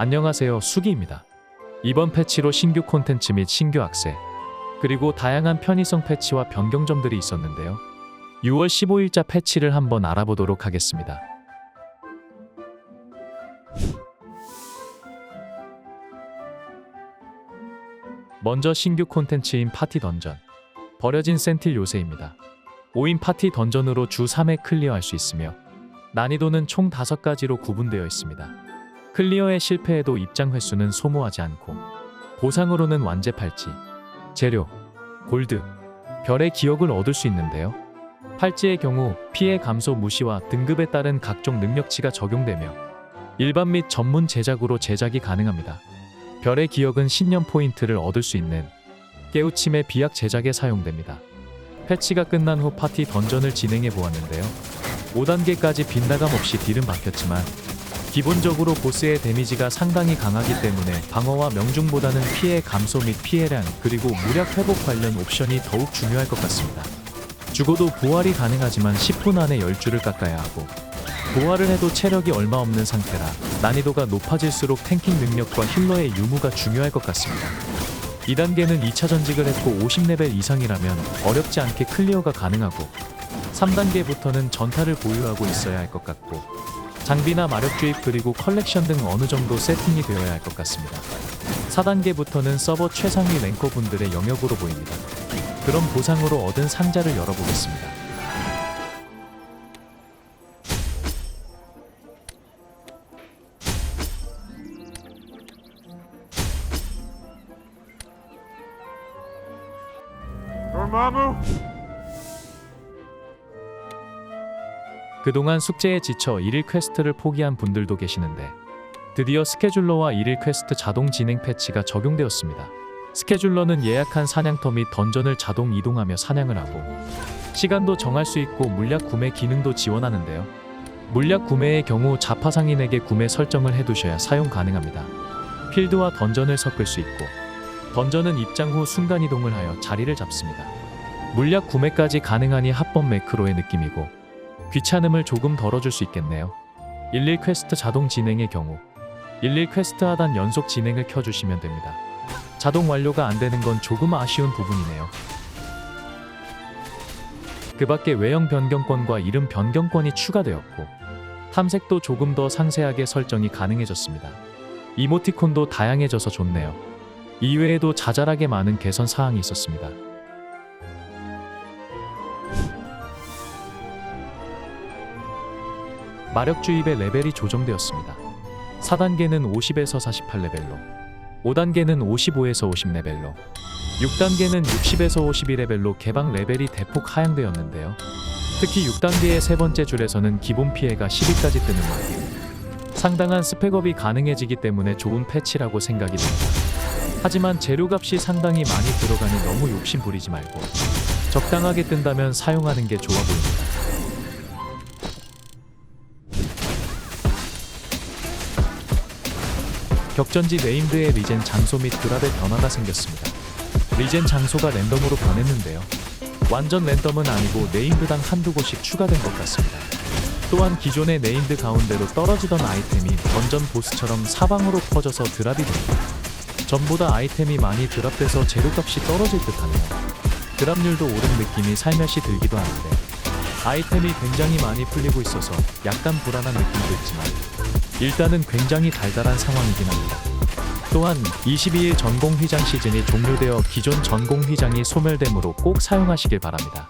안녕하세요 수기입니다. 이번 패치로 신규 콘텐츠 및 신규 악세 그리고 다양한 편의성 패치와 변경점들이 있었는데요. 6월 15일자 패치를 한번 알아보도록 하겠습니다. 먼저 신규 콘텐츠인 파티 던전 버려진 센틸 요새입니다. 5인 파티 던전으로 주 3회 클리어할 수 있으며 난이도는 총 5가지로 구분되어 있습니다. 클리어에 실패해도 입장 횟수는 소모하지 않고 보상으로는 완제 팔찌, 재료, 골드, 별의 기억을 얻을 수 있는데요. 팔찌의 경우 피해 감소 무시와 등급에 따른 각종 능력치가 적용되며 일반 및 전문 제작으로 제작이 가능합니다. 별의 기억은 신념 포인트를 얻을 수 있는 깨우침의 비약 제작에 사용됩니다. 패치가 끝난 후 파티 던전을 진행해 보았는데요. 5단계까지 빈나감 없이 딜은 박혔지만 기본적으로 보스의 데미지가 상당히 강하기 때문에 방어와 명중보다는 피해 감소 및 피해량 그리고 무력 회복 관련 옵션이 더욱 중요할 것 같습니다. 죽어도 부활이 가능하지만 10분 안에 10줄을 깎아야 하고 부활을 해도 체력이 얼마 없는 상태라 난이도가 높아질수록 탱킹 능력과 힐러의 유무가 중요할 것 같습니다. 2단계는 2차 전직을 했고 50레벨 이상이라면 어렵지 않게 클리어가 가능하고 3단계부터는 전타를 보유하고 있어야 할 것 같고 장비나 마력 주입 그리고 컬렉션 등 어느 정도 세팅이 되어야 할 것 같습니다. 4단계부터는 서버 최상위 랭커 분들의 영역으로 보입니다. 그럼 보상으로 얻은 상자를 열어보겠습니다. dormammu? 그동안 숙제에 지쳐 1일 퀘스트를 포기한 분들도 계시는데 드디어 스케줄러와 1일 퀘스트 자동 진행 패치가 적용되었습니다. 스케줄러는 예약한 사냥터 및 던전을 자동 이동하며 사냥을 하고 시간도 정할 수 있고 물약 구매 기능도 지원하는데요. 물약 구매의 경우 자파 상인에게 구매 설정을 해두셔야 사용 가능합니다. 필드와 던전을 섞을 수 있고 던전은 입장 후 순간 이동을 하여 자리를 잡습니다. 물약 구매까지 가능하니 합법 매크로의 느낌이고 귀찮음을 조금 덜어줄 수 있겠네요. 11 퀘스트 자동 진행의 경우 11 퀘스트 하단 연속 진행을 켜주시면 됩니다. 자동 완료가 안 되는 건 조금 아쉬운 부분이네요. 그 밖에 외형 변경권과 이름 변경권이 추가되었고 탐색도 조금 더 상세하게 설정이 가능해졌습니다. 이모티콘도 다양해져서 좋네요. 이외에도 자잘하게 많은 개선 사항이 있었습니다. 마력 주입의 레벨이 조정되었습니다. 4단계는 50에서 48레벨로, 5단계는 55에서 50레벨로, 6단계는 60에서 52레벨로 개방 레벨이 대폭 하향되었는데요. 특히 6단계의 세 번째 줄에서는 기본 피해가 10위까지 뜨는 만큼 상당한 스펙업이 가능해지기 때문에 좋은 패치라고 생각이 됩니다. 하지만 재료값이 상당히 많이 들어가니 너무 욕심 부리지 말고 적당하게 뜬다면 사용하는 게 좋아 보입니다. 격전지 네임드의 리젠 장소 및 드랍의 변화가 생겼습니다. 리젠 장소가 랜덤으로 변했는데요. 완전 랜덤은 아니고 네임드당 한두 곳씩 추가된 것 같습니다. 또한 기존의 네임드 가운데로 떨어지던 아이템이 던전 보스처럼 사방으로 퍼져서 드랍이 됩니다. 전보다 아이템이 많이 드랍돼서 재료값이 떨어질 듯하네요. 드랍률도 오른 느낌이 살며시 들기도 하는데 아이템이 굉장히 많이 풀리고 있어서 약간 불안한 느낌도 있지만 일단은 굉장히 달달한 상황이긴 합니다. 또한 22일 전공 휘장 시즌이 종료되어 기존 전공 휘장이 소멸되므로 꼭 사용하시길 바랍니다.